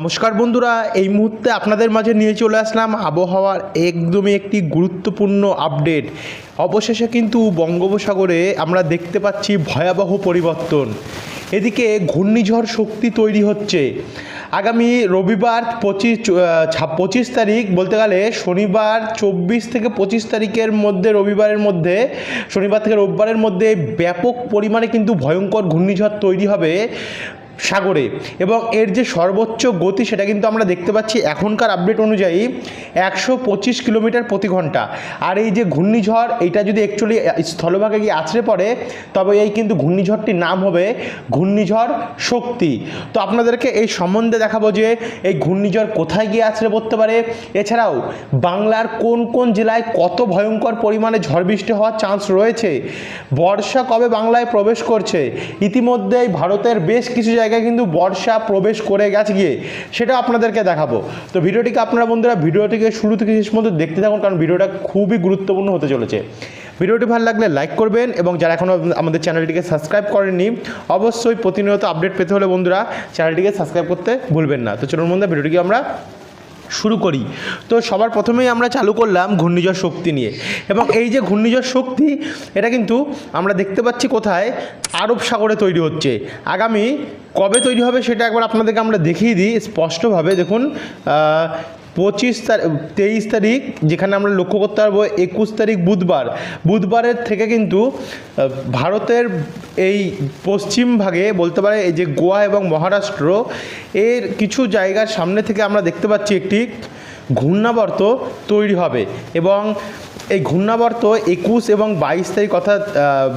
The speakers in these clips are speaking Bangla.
নমস্কার বন্ধুরা, এই মুহূর্তে আপনাদের মাঝে নিয়ে চলে আসলাম আবহাওয়ার একদমই একটি গুরুত্বপূর্ণ আপডেট অবশেষে কিন্তু বঙ্গোপসাগরে আমরা দেখতে পাচ্ছি ভয়াবহ পরিবর্তন। এদিকে ঘূর্ণিঝড় শক্তি তৈরি হচ্ছে। আগামী রবিবার পঁচিশ পঁচিশ তারিখ বলতে গেলে শনিবার চব্বিশ থেকে পঁচিশ তারিখের মধ্যে, রবিবারের মধ্যে, শনিবার থেকে রোববারের মধ্যে ব্যাপক পরিমাণে কিন্তু ভয়ঙ্কর ঘূর্ণিঝড় তৈরি হবে। সাগরে। এবং এর যে সর্বোচ্চ গতি সেটা কিন্তু আমরা দেখতে পাচ্ছি এখনকার আপডেট অনুযায়ী একশো পঁচিশ কিলোমিটার প্রতি ঘণ্টা। আর এই যে ঘূর্ণিঝড় এইটা যদি অ্যাকচুয়ালি স্থলভাগে গিয়ে আছড়ে পড়ে, তবে এই কিন্তু ঘূর্ণিঝড়টির নাম হবে ঘূর্ণিঝড় শক্তি। তো আপনাদেরকে এই সম্বন্ধে দেখাবো যে এই ঘূর্ণিঝড় কোথায় গিয়ে আছড়ে পড়তে পারে। এছাড়াও বাংলার কোন কোন জেলায় কত ভয়ঙ্কর পরিমাণে ঝড় বৃষ্টি হওয়ার চান্স রয়েছে? বর্ষা কবে বাংলায় প্রবেশ করছে? ইতিমধ্যেই ভারতের বেশ কিছু জায়গায় কিন্তু বর্ষা প্রবেশ করে গেছে গিয়ে, সেটা আপনাদেরকে দেখাবো। তো ভিডিওটিকে আপনারা বন্ধুরা, ভিডিওটিকে শুরু থেকে শেষ পর্যন্ত দেখতে থাকুন, কারণ ভিডিওটা খুবই গুরুত্বপূর্ণ হতে চলেছে। ভিডিওটি ভালো লাগলে লাইক করবেন এবং যারা এখনও আমাদের চ্যানেলটিকে সাবস্ক্রাইব করেননি, অবশ্যই প্রতিনিয়ত আপডেট পেতে হলে বন্ধুরা, চ্যানেলটিকে সাবস্ক্রাইব করতে ভুলবেন না। তো চলুন বন্ধুরা, ভিডিওটিকে আমরা শুরু করি। তো সবার প্রথমেই আমরা চালু করলাম ঘূর্ণিঝড় শক্তি নিয়ে। এবং এই যে ঘূর্ণিঝড় শক্তি, এটা কিন্তু আমরা দেখতে পাচ্ছি কোথায়? আরব সাগরে তৈরি হচ্ছে। আগামী কবে তৈরি হবে সেটা একবার আপনাদেরকে আমরা দেখিয়ে দিই স্পষ্টভাবে। দেখুন পঁচিশ তারিখ তেইশ তারিখ, যেখানে আমরা লক্ষ্য করতে পারব একুশ তারিখ বুধবার। বুধবারের থেকে কিন্তু ভারতের এই পশ্চিম ভাগে বলতে পারে এই যে গোয়া এবং মহারাষ্ট্র, এর কিছু জায়গার সামনে থেকে আমরা দেখতে পাচ্ছি একটি ঘূর্ণাবর্ত তৈরি হবে। এবং এই ঘূর্ণাবর্ত একুশ এবং বাইশ তারিখ অর্থাৎ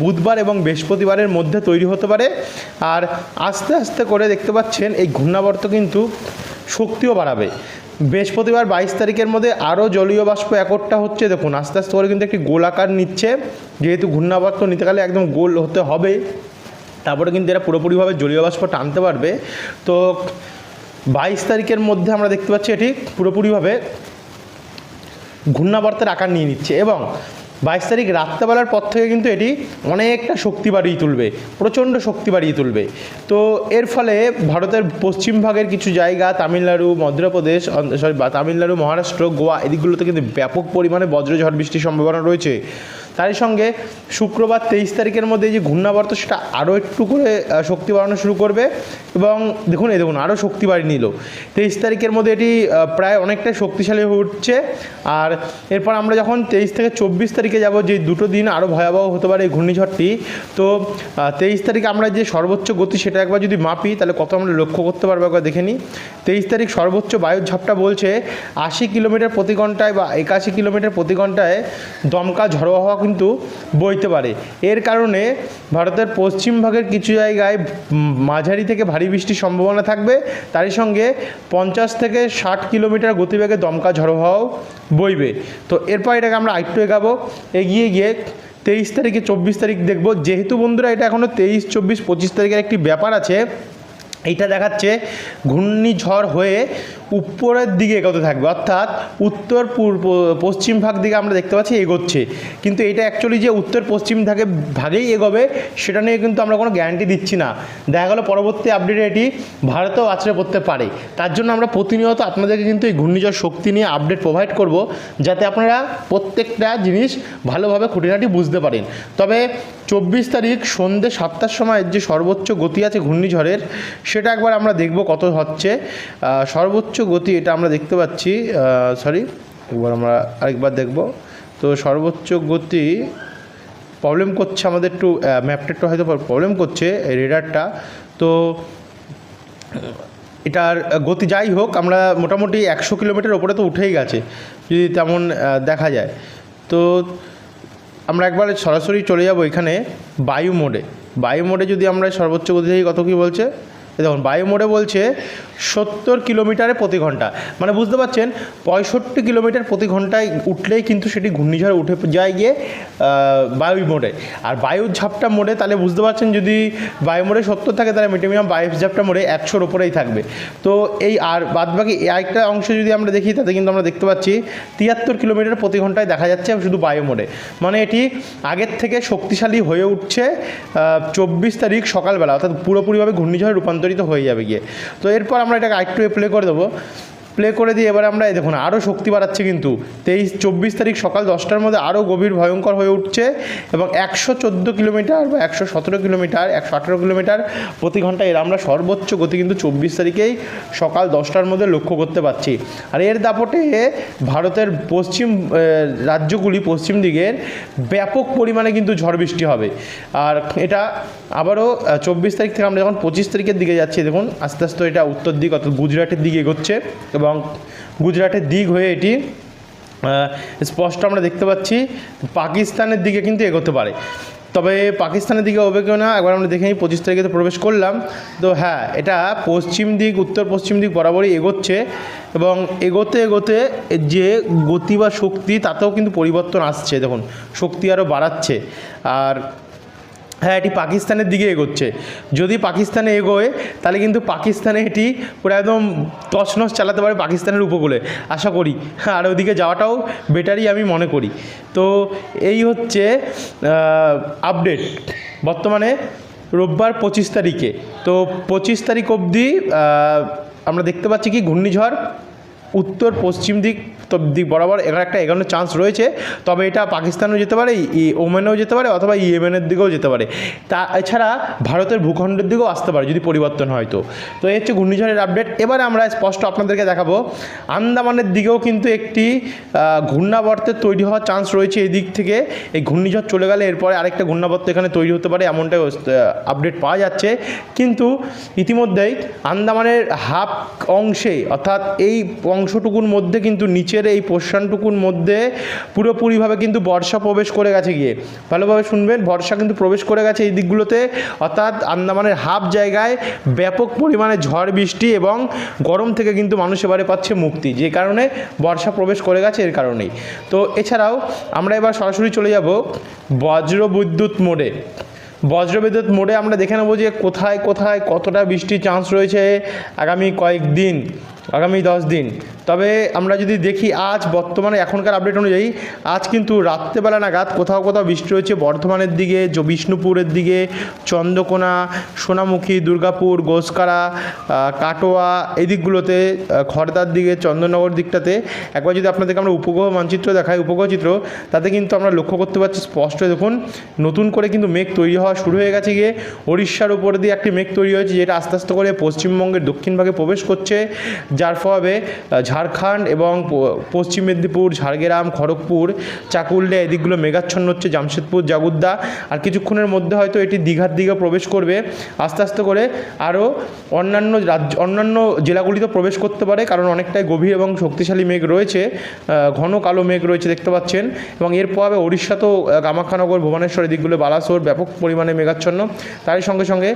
বুধবার এবং বৃহস্পতিবারের মধ্যে তৈরি হতে পারে। আর আস্তে আস্তে করে দেখতে পাচ্ছেন, এই ঘূর্ণাবর্ত কিন্তু শক্তিও বাড়াবে। বৃহস্পতিবার বাইশ তারিখের মধ্যে আরও জলীয় বাষ্প একটটা হচ্ছে। দেখুন, আস্তে আস্তে করে কিন্তু একটি গোলাকার নিচ্ছে। যেহেতু ঘূর্ণাবর্ত নিতে গেলে একদম গোল হতে হবে, তারপরে কিন্তু এরা পুরোপুরিভাবে জলীয় বাষ্প টানতে পারবে। তো বাইশ তারিখের মধ্যে আমরা দেখতে পাচ্ছি এটি পুরোপুরিভাবে ঘূর্ণাবর্তের আকার নিয়ে নিচ্ছে এবং বাইশ তারিখ রাত্রেবেলার পর থেকে কিন্তু এটি অনেকটা শক্তি বাড়িয়ে তুলবে, প্রচণ্ড শক্তি বাড়িয়ে তুলবে। তো এর ফলে ভারতের পশ্চিম ভাগের কিছু জায়গা, তামিলনাড়ু, মধ্যপ্রদেশ সরি তামিলনাড়ু, মহারাষ্ট্র, গোয়া, এদিকগুলোতে কিন্তু ব্যাপক পরিমাণে বজ্রঝড় বৃষ্টির সম্ভাবনা রয়েছে। তারই সঙ্গে শুক্রবার তেইশ তারিখের মধ্যে যে ঘূর্ণাবর্ত, সেটা আরও একটু করে শক্তি বাড়ানো শুরু করবে এবং দেখুন, এই দেখুন, আরও শক্তি বাড়িয়ে নিল। তেইশ তারিখের মধ্যে এটি প্রায় অনেকটাই শক্তিশালী হয়ে উঠছে। আর এরপর আমরা যখন তেইশ থেকে চব্বিশ তারিখে যাব, যে দুটো দিন আরও ভয়াবহ হতে পারে এই ঘূর্ণিঝড়টি। তো তেইশ তারিখে আমরা যে সর্বোচ্চ গতি সেটা একবার যদি মাপি, তাহলে কত আমরা লক্ষ্য করতে পারব একবার দেখে নিই। তেইশ তারিখ সর্বোচ্চ বায়ুর ঝাপটা বলছে, আশি কিলোমিটার প্রতি ঘন্টায় বা একাশি কিলোমিটার প্রতি ঘন্টায় দমকা ঝড়ো হওয়া কিন্তু বইতে পারে। এর কারণে ভারতের পশ্চিম ভাগের কিছু জায়গায় মাঝারি থেকে ভারী বৃষ্টির সম্ভাবনা থাকবে। তারই সঙ্গে পঞ্চাশ থেকে ষাট কিলোমিটার গতিবেগে দমকা ঝড়ো হওয়াও বইবে। তো এরপর এটাকে আমরা আরেকটু এগাবো। এগিয়ে গিয়ে তেইশ তারিখে চব্বিশ তারিখ দেখব। যেহেতু বন্ধুরা, এটা এখনও তেইশ, চব্বিশ, পঁচিশ তারিখের একটি ব্যাপার আছে এইটা দেখাচ্ছে ঘূর্ণিঝড় হয়ে উপরের দিকে এগোতে থাকবে, অর্থাৎ উত্তর পূর্ব, পশ্চিম ভাগ দিকে আমরা দেখতে পাচ্ছি এগোচ্ছে। কিন্তু এটা অ্যাকচুয়ালি যে উত্তর পশ্চিম ভাগে, ভাগেই এগোবে, সেটা নিয়ে কিন্তু আমরা কোনো গ্যারান্টি দিচ্ছি না। দেখা গেলো পরবর্তী আপডেটে এটি ভারতেও আছড়ে পড়তে পারে। তার জন্য আমরা প্রতিনিয়ত আপনাদেরকে কিন্তু এই ঘূর্ণিঝড় শক্তি নিয়ে আপডেট প্রোভাইড করব, যাতে আপনারা প্রত্যেকটা জিনিস ভালোভাবে খুঁটিনাটি বুঝতে পারেন। তবে চব্বিশ তারিখ সন্ধ্যে সাতটার সময় যে সর্বোচ্চ গতি আছে ঘূর্ণিঝড়ের, সেটা একবার আমরা দেখব কত হচ্ছে। সর্বোচ্চ গতি এটা আমরা দেখতে পাচ্ছি সরি একবার আমরা আরেকবার দেখব। তো সর্বোচ্চ গতি প্রবলেম করছে আমাদের একটু ম্যাপটা একটু হয়তো প্রবলেম করছে রেডারটা তো এটার গতি যাই হোক, আমরা মোটামুটি একশো কিলোমিটার ওপরে তো উঠেই গেছে, যদি তেমন দেখা যায়। তো আমরা একবার সরাসরি চলে যাব এখানে বায়ু মোডে। বায়ু মোডে যদি আমরা সর্বোচ্চ গতি কত কী বলছে? দেখুন, বায়ু মোডে বলছে সত্তর কিলোমিটারে প্রতি ঘণ্টা। মানে বুঝতে পারছেন, পঁয়ষট্টি কিলোমিটার প্রতি ঘন্টায় উঠলেই কিন্তু সেটি ঘূর্ণিঝড় উঠে যায় গিয়ে বায়ু মোডে। আর বায়ুর ঝাপটা মোডে, তাহলে বুঝতে পারছেন, যদি বায়ু মোডে সত্তর থাকে, তাহলে মিনিমাম বায়ু ঝাপটা মোডে একশোর ওপরেই থাকবে। তো এই আর বাদবাকি আরেকটা অংশ যদি আমরা দেখি, তাতে কিন্তু আমরা দেখতে পাচ্ছি, তিয়াত্তর কিলোমিটার প্রতি ঘন্টায় দেখা যাচ্ছে শুধু বায়ু মোডে। মানে এটি আগের থেকে শক্তিশালী হয়ে উঠছে চব্বিশ তারিখ সকালবেলা, অর্থাৎ পুরোপুরিভাবে ঘূর্ণিঝড়ে রূপান্তরিত তারিখ তো হয়ে যাবে গিয়ে। তো এরপর আমরা এটাকে আরেকটু প্লে করে দেবো। প্লে করে দিয়ে এবার আমরা দেখুন আরও শক্তি বাড়াচ্ছে কিন্তু। তেইশ, চব্বিশ তারিখ সকাল দশটার মধ্যে আরও গভীর ভয়ঙ্কর হয়ে উঠছে এবং একশো চোদ্দ কিলোমিটার বা একশো সতেরো কিলোমিটার, একশো আঠেরো কিলোমিটার প্রতি ঘণ্টা এর আমরা সর্বোচ্চ গতি কিন্তু চব্বিশ তারিখেই সকাল দশটার মধ্যে লক্ষ্য করতে পারছি। আর এর দাপটে ভারতের পশ্চিম রাজ্যগুলি পশ্চিম দিকের ব্যাপক পরিমাণে কিন্তু ঝড় বৃষ্টি হবে। আর এটা আবারও চব্বিশ তারিখ থেকে আমরা যখন পঁচিশ তারিখের দিকে যাচ্ছি, দেখুন, আস্তে আস্তে এটা উত্তর দিক অর্থাৎ গুজরাটের দিকে এগোচ্ছে। এবং গুজরাটের দিক হয়ে এটি স্পষ্ট আমরা দেখতে পাচ্ছি, পাকিস্তানের দিকে কিন্তু এগোতে পারে। তবে পাকিস্তানের দিকে হবে কেউ না একবার আমরা দেখে নিই, পঁচিশ তারিখে তো প্রবেশ করলাম। তো হ্যাঁ এটা পশ্চিম দিক, উত্তর পশ্চিম দিক বরাবরই এগোচ্ছে এবং এগোতে এগোতে যে গতি বা শক্তি, তাতেও কিন্তু পরিবর্তন আসছে। দেখুন, শক্তি আরও বাড়াচ্ছে। আর হ্যাঁ এটি পাকিস্তানের দিকে এগোচ্ছে। যদি পাকিস্তানে এগোয়, তাহলে কিন্তু পাকিস্তানে এটি পুরো একদম তছনছ চালাতে পারে পাকিস্তানের উপকূলে। আশা করি। আর ওদিকে যাওয়াটাও বেটারই আমি মনে করি। তো এই হচ্ছে আপডেট বর্তমানে রোববার পঁচিশ তারিখে। তো পঁচিশ তারিখ অবধি আমরা দেখতে পাচ্ছি কি? ঘূর্ণিঝড়। উত্তর, পশ্চিম দিক দিক বরাবর এখানে একটা এগানোর চান্স রয়েছে। তবে এটা পাকিস্তানেও যেতে পারে, ই ওমেনেও যেতে পারে অথবা ইয়েমেনের দিকেও যেতে পারে। তা এছাড়া ভারতের ভূখণ্ডের দিকেও আসতে পারে যদি পরিবর্তন হয় তো। তো এই হচ্ছে ঘূর্ণিঝড়ের আপডেট এবারে আমরা স্পষ্ট আপনাদেরকে দেখাবো, আন্দামানের দিকেও কিন্তু একটি ঘূর্ণাবর্তের তৈরি হওয়ার চান্স রয়েছে এই দিক থেকে। এই ঘূর্ণিঝড় চলে গেলে এরপরে আরেকটা ঘূর্ণাবর্ত এখানে তৈরি হতে পারে এমনটাই আপডেট পাওয়া যাচ্ছে। কিন্তু ইতিমধ্যেই আন্দামানের হাফ অংশে, অর্থাৎ এই অংশটুকুর মধ্যে কিন্তু নিচের এই পোর্শনটুকুর মধ্যে পুরোপুরিভাবে কিন্তু বর্ষা প্রবেশ করে গেছে গিয়ে। ভালোভাবে শুনবেন, বর্ষা কিন্তু প্রবেশ করে গেছে এই দিকগুলোতে। অর্থাৎ আন্দামানের হাফ জায়গায় ব্যাপক পরিমাণে ঝড়, বৃষ্টি এবং গরম থেকে কিন্তু মানুষ এবারে পাচ্ছে মুক্তি। যে কারণে বর্ষা প্রবেশ করে গেছে এর কারণেই। তো এছাড়াও আমরা এবার সরাসরি চলে যাব বজ্র বিদ্যুৎ মোড়ে। বজ্রবিদ্যুৎ মোড়ে আমরা দেখে নেব যে কোথায় কোথায় কতটা বৃষ্টির চান্স রয়েছে আগামী কয়েকদিন। আগামী দশ দিন। তবে আমরা যদি দেখি আজ বর্তমানে এখনকার আপডেট অনুযায়ী আজ কিন্তু রাত্রেবেলা নাগাদ কোথাও কোথাও বৃষ্টি রয়েছে বর্ধমানের দিকে বিষ্ণুপুরের দিকে চন্দ্রকোনা সোনামুখী দুর্গাপুর গোসকারা কাটোয়া এই দিকগুলোতে আহ, খড়দার দিকে চন্দননগর দিকটাতে। একবার যদি আপনাদেরকে আমরা উপগ্রহ মানচিত্র দেখাই উপগ্রহ চিত্র তাতে কিন্তু আমরা লক্ষ্য করতে পারছি স্পষ্ট দেখুন নতুন করে কিন্তু মেঘ তৈরি হওয়া শুরু হয়ে গেছে গিয়ে। উড়িষ্যার উপর দিয়ে একটি মেঘ তৈরি হয়েছে যেটা আস্তে আস্তে করে পশ্চিমবঙ্গের দক্ষিণ ভাগে প্রবেশ করছে। যার ফলে ঝাড়খণ্ড এবং পশ্চিম মেদিনীপুর ঝাড়গ্রাম খড়গপুর চাকুলডে এদিকগুলো মেঘাচ্ছন্ন হচ্ছে জামশেদপুর জাগুদ্দা। আর কিছুক্ষণের মধ্যে হয়তো এটি দীঘার দিকে প্রবেশ করবে। আস্তে আস্তে করে আরও অন্যান্য রাজ্য অন্যান্য জেলাগুলিতে প্রবেশ করতে পারে কারণ অনেকটাই গভীর এবং শক্তিশালী মেঘ রয়েছে ঘন কালো মেঘ রয়েছে দেখতে পাচ্ছেন। এবং এর প্রভাবে আহ, কামাখ্যানগর ভুবনেশ্বর এদিকগুলো বালাসোর ব্যাপক পরিমাণে মেঘাচ্ছন্ন। তারই সঙ্গে সঙ্গে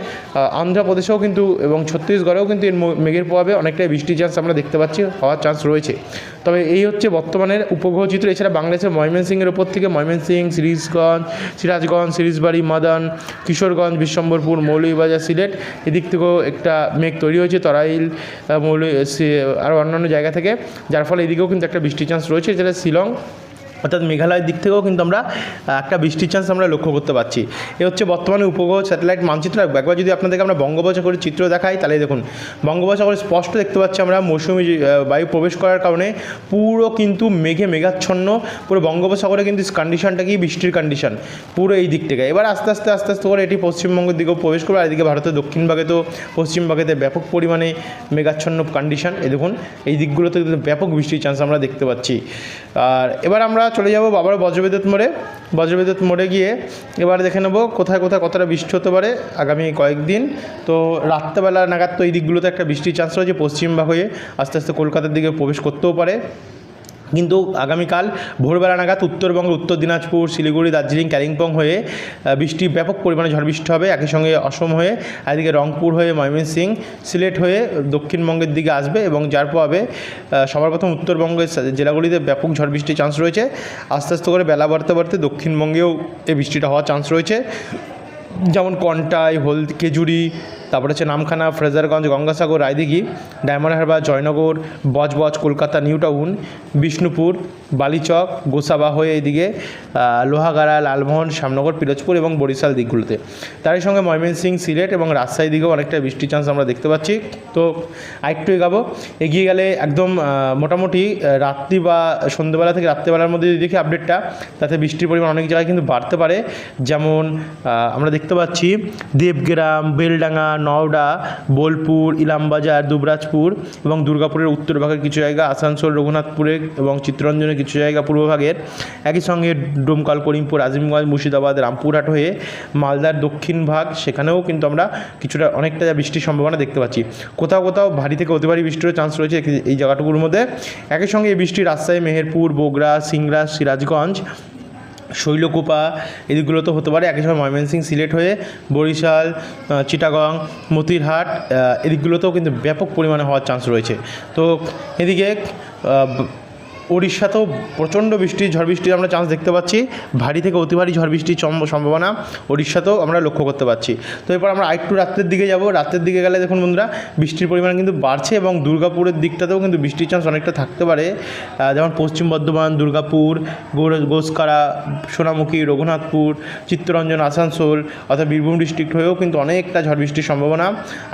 আন্ধ্রপ্রদেশেও কিন্তু এবং ছত্তিশগড়েও কিন্তু এর মেঘের প্রভাবে অনেকটাই বৃষ্টির চান্স আমরা দেখতে পাচ্ছি, হওয়ার চান্স রয়েছে। তবে এই হচ্ছে বর্তমানের উপগ্রহ চিত্র। এছাড়া বাংলাদেশের ময়মনসিংহের ওপর থেকে ময়মনসিং সিরিজগঞ্জ, সিরাজগঞ্জ, সিরিজবাড়ি, মাদান, কিশোরগঞ্জ, বিশ্বম্বরপুর, মৌলভীবাজার, সিলেট, এদিক থেকেও একটা মেঘ তৈরি হয়েছে, তরাইল মৌল মৌলি আরও অন্যান্য জায়গা থেকে। যার ফলে এদিকেও কিন্তু একটা বৃষ্টির চান্স রয়েছে, যেটা শিলং অর্থাৎ মেঘালয়ের দিক থেকেও কিন্তু আমরা একটা বৃষ্টির চান্স আমরা লক্ষ্য করতে পারছি। এ হচ্ছে বর্তমানে উপগ্রহ স্যাটেলাইট মানচিত্র একবার যদি আপনাদেরকে আমরা বঙ্গোপসাগরের চিত্র দেখাই, তাহলে দেখুন, বঙ্গোপসাগরে স্পষ্ট দেখতে পাচ্ছি আমরা মৌসুমি বায়ু প্রবেশ করার কারণে পুরো কিন্তু মেঘে মেঘাচ্ছন্ন, পুরো বঙ্গোপসাগরে কিন্তু কন্ডিশনটা কি? বৃষ্টির কন্ডিশন পুরো এই দিক থেকে। এবার আস্তে আস্তে আস্তে আস্তে করে এটি পশ্চিমবঙ্গের দিকেও প্রবেশ করবে, আর এদিকে ভারতের দক্ষিণ ভাগে তো, পশ্চিম ভাগেতে ব্যাপক পরিমাণে মেঘাচ্ছন্ন কন্ডিশন এ দেখুন, এই দিকগুলোতে ব্যাপক বৃষ্টির চান্স আমরা দেখতে পাচ্ছি। আর এবার আমরা চলে যাব বাবার বজ্রবিদ্যুৎ মোড়ে। বজ্রবিদ্যুৎ মোড়ে গিয়ে এবার দেখে নেব কোথায় কোথায় কতটা বৃষ্টি হতে পারে আগামী কয়েকদিন। তো রাত্রেবেলা নাগাদ তো এই দিকগুলোতে একটা বৃষ্টির চান্স রয়েছে পশ্চিমবঙ্গ হয়ে আস্তে আস্তে কলকাতার দিকে প্রবেশ করতেও পারে। কিন্তু আগামীকাল ভোরবেলা নাগাদ উত্তরবঙ্গ, উত্তর দিনাজপুর, শিলিগুড়ি, দার্জিলিং কালিম্পং হয়ে বৃষ্টি ব্যাপক পরিমাণে ঝড় বৃষ্টি হবে। একই সঙ্গে অসম হয়ে এদিকে রংপুর হয়ে ময়মনসিং সিলেট হয়ে দক্ষিণবঙ্গের দিকে আসবে এবং যার প্রভাবে সবার প্রথম উত্তরবঙ্গের জেলাগুলিতে ব্যাপক ঝড় বৃষ্টির চান্স রয়েছে। আস্তে আস্তে করে বেলা বাড়তে বাড়তে দক্ষিণবঙ্গেও এই বৃষ্টিটা হওয়ার চান্স রয়েছে। যেমন কন্টাই, হলদি, খেজুরি তারপরে হচ্ছে নামখানা, ফ্রেজারগঞ্জ, গঙ্গাসাগর, রায়দিঘি, ডায়মন্ড হারবার, জয়নগর, বজবজ, কলকাতা, নিউ টাউন, বিষ্ণুপুর, বালিচক গোসাবা হয়ে এইদিকে লোহাগাড়া, লালমোহন, শ্যামনগর, পিরোজপুর এবং বরিশাল দিকগুলোতে। তারই সঙ্গে ময়মনসিং, সিলেট এবং রাজশাহী দিকেও অনেকটা বৃষ্টির চান্স আমরা দেখতে পাচ্ছি। তো আরেকটু এগাবো, এগিয়ে গেলে একদম মোটামুটি রাত্রি বা সন্ধ্যেবেলা থেকে রাত্রিবেলার মধ্যে যদি দেখি আপডেটটা তাতে বৃষ্টির পরিমাণ অনেক জায়গায় কিন্তু বাড়তে পারে। যেমন আমরা দেখতে পাচ্ছি, দেবগ্রাম, বেলডাঙ্গা নওডা, বোলপুর, ইলামবাজার, দুবরাজপুর এবং দুর্গাপুরের উত্তর ভাগের কিছু জায়গা, আসানসোল, রঘুনাথপুরে এবং চিত্তরঞ্জনের কিছু জায়গা পূর্বভাগের একই সঙ্গে ডোমকাল, করিমপুর, আজিমগঞ্জ, মুর্শিদাবাদ, রামপুরহাট হয়ে মালদার দক্ষিণ ভাগ, সেখানেও কিন্তু আমরা কিছুটা অনেকটা বৃষ্টির সম্ভাবনা দেখতে পাচ্ছি। কোথাও কোথাও ভারী থেকে অতি ভারী বৃষ্টিরও চান্স রয়েছে এই- জায়গাটুকুর মধ্যে। একই সঙ্গে এই বৃষ্টি রাজশাহী, মেহেরপুর, বগুড়া, সিংড়া, সিরাজগঞ্জ শৈলকুপা, এদিকগুলো তো হতে পারে। একই সময় ময়মনসিং, সিলেট হয়ে বরিশাল চিটাগং, মতিরহাট এদিকগুলোতেও কিন্তু ব্যাপক পরিমাণে হওয়ার চান্স রয়েছে। তো এদিকে উড়িষ্যাতেও প্রচণ্ড বৃষ্টি, ঝড় বৃষ্টির আমরা চান্স দেখতে পাচ্ছি। ভারী থেকে অতি ভারী ঝড় বৃষ্টির সম্ভাবনা উড়িষ্যাতেও আমরা লক্ষ্য করতে পারছি তো এরপর আমরা আরেকটু রাত্রের দিকে যাব। রাতের দিকে গেলে দেখুন বন্ধুরা, বৃষ্টির পরিমাণ কিন্তু বাড়ছে এবং দুর্গাপুরের দিকটাতেও কিন্তু বৃষ্টির চান্স অনেকটা থাকতে পারে। যেমন পশ্চিম বর্ধমান, দুর্গাপুর গোসকারা, সোনামুখী, রঘুনাথপুর, চিত্তরঞ্জন, আসানসোল অর্থাৎ বীরভূম ডিস্ট্রিক্ট হয়েও কিন্তু অনেকটা ঝড় বৃষ্টির সম্ভাবনা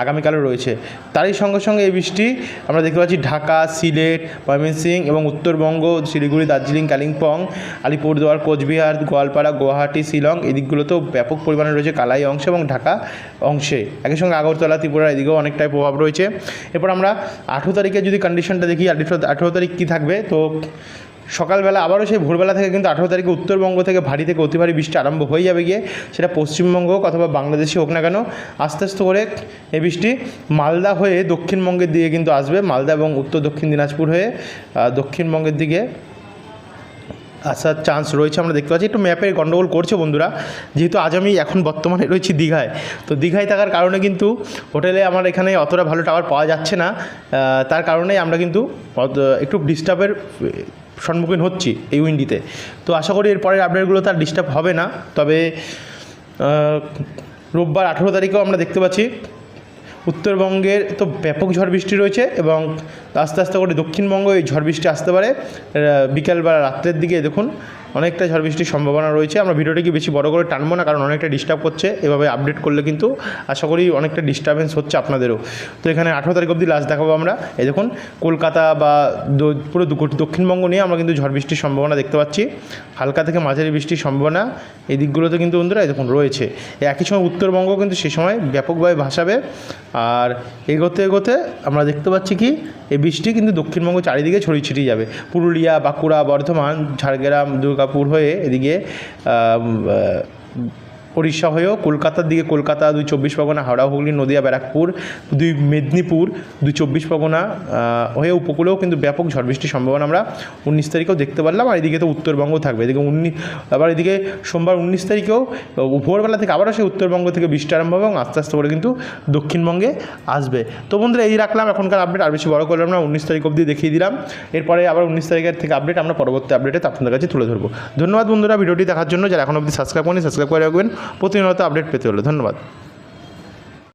আগামীকালও রয়েছে। তারই সঙ্গে সঙ্গে এই বৃষ্টি আমরা দেখতে পাচ্ছি ঢাকা, সিলেট ময়মনসিং এবং উত্তরবঙ্গ শিলিগুড়ি, দার্জিলিং, কালিম্পং, আলিপুরদুয়ার, কোচবিহার, গোয়ালপাড়া, গুয়াহাটি, শিলং এদিকগুলোতেও ব্যাপক পরিমাণে রয়েছে কালাই অংশ এবং ঢাকা অংশে। একই সঙ্গে আগরতলা, ত্রিপুরা এদিকেও অনেকটাই প্রভাব রয়েছে। এরপর আমরা আঠেরো তারিখে যদি কন্ডিশনটা দেখি, আঠেরো আঠেরো তারিখ কী থাকবে? তো সকালবেলা আবারও সেই ভোরবেলা থেকে কিন্তু আঠেরো তারিখে উত্তরবঙ্গ থেকে ভারী থেকে অতি ভারী বৃষ্টি আরম্ভ হয়ে যাবে গিয়ে সেটা পশ্চিমবঙ্গ হোক অথবা বাংলাদেশে হোক না কেন, আস্তে আস্তে করে এই বৃষ্টি মালদা হয়ে দক্ষিণবঙ্গের দিকে কিন্তু আসবে, মালদা এবং উত্তর দক্ষিণ দিনাজপুর হয়ে দক্ষিণবঙ্গের দিকে আসার চান্স রয়েছে আমরা দেখতে পাচ্ছি। একটু ম্যাপে গন্ডগোল করছে বন্ধুরা, যেহেতু আজ আমি এখন বর্তমানে রয়েছি দীঘায়, তো দীঘায় থাকার কারণে কিন্তু হোটেলে আমার এখানে অতটা ভালো টাওয়ার পাওয়া যাচ্ছে না তার কারণেই আমরা কিন্তু একটু ডিস্টার্বের সম্মুখীন হচ্ছি এই উইন্ডিতে। তো আশা করি এর পরের আপডেটগুলো তার ডিস্টার্ব হবে না। তবে রোববার আঠেরো তারিখেও আমরা দেখতে পাচ্ছি, উত্তরবঙ্গের তো ব্যাপক ঝড় বৃষ্টি রয়েছে এবং আস্তে আস্তে করে দক্ষিণবঙ্গ এই ঝড় বৃষ্টি আসতে পারে। আহ, বিকেল বা রাত্রের দিকে দেখুন অনেকটা ঝড় বৃষ্টির সম্ভাবনা রয়েছে। আমরা ভিডিওটিকে বেশি বড় করে টানবো না কারণ অনেকটা ডিস্টার্ব করছে। এভাবে আপডেট করলে কিন্তু আশা করি অনেকটা ডিস্টারবেন্স হচ্ছে আপনাদেরও। তো এখানে আঠেরো তারিখ অবধি লাস্ট দেখাবো আমরা। এই দেখুন কলকাতা বা পুরো দক্ষিণবঙ্গ নিয়ে আমরা কিন্তু ঝড় বৃষ্টির সম্ভাবনা দেখতে পাচ্ছি। হালকা থেকে মাঝারি বৃষ্টির সম্ভাবনা এই দিকগুলোতে কিন্তু বন্ধুরা দেখুন রয়েছে। একই সময় উত্তরবঙ্গ কিন্তু সে সময় ব্যাপকভাবে ভাসাবে। আর এগোতে এগোতে আমরা দেখতে পাচ্ছি কি এই বৃষ্টি কিন্তু দক্ষিণবঙ্গ চারিদিকে ছড়িয়ে ছিটিয়ে যাবে। পুরুলিয়া বাঁকুড়া বর্ধমান ঝাড়গ্রাম দুর্গাপুর হয়ে এদিকে উড়িষ্যা হয়েও কলকাতার দিকে, কলকাতা দুই চব্বিশ পরগনা, হাওড়া, হুগলি, নদিয়া, ব্যারাকপুর, দুই মেদিনীপুর, দুই চব্বিশ পরগনা হয়ে উপকূলেও কিন্তু ব্যাপক ঝড় বৃষ্টির সম্ভাবনা আমরা উনিশ তারিখেও দেখতে পারলাম। আর এদিকে তো উত্তরবঙ্গ থাকবে। এদিকে উনিশ আবার এদিকে সোমবার উনিশ তারিখেও ভোরবেলা থেকে আবারও সেই উত্তরবঙ্গ থেকে বৃষ্টি আরম্ভ হবে এবং আস্তে আস্তে করে কিন্তু দক্ষিণবঙ্গে আসবে। তো বন্ধুরা, এই রাখলাম, এখনকার আপডেট আর বেশি বড় করলাম না, উনিশ তারিখ অবধি দেখিয়ে দিলাম। এরপরে আবার উনিশ তারিখের থেকে আপডেট আমরা পরবর্তী আপডেটে আপনাদের কাছে তুলে ধরবো। ধন্যবাদ বন্ধুরা, ভিডিওটি দেখার জন্য। যারা এখন অবধি সাবস্ক্রাইব করেনি সাবস্ক্রাইব করে রাখবেন। প্রতিনিয়ত আপডেট পেতে হলে। ধন্যবাদ।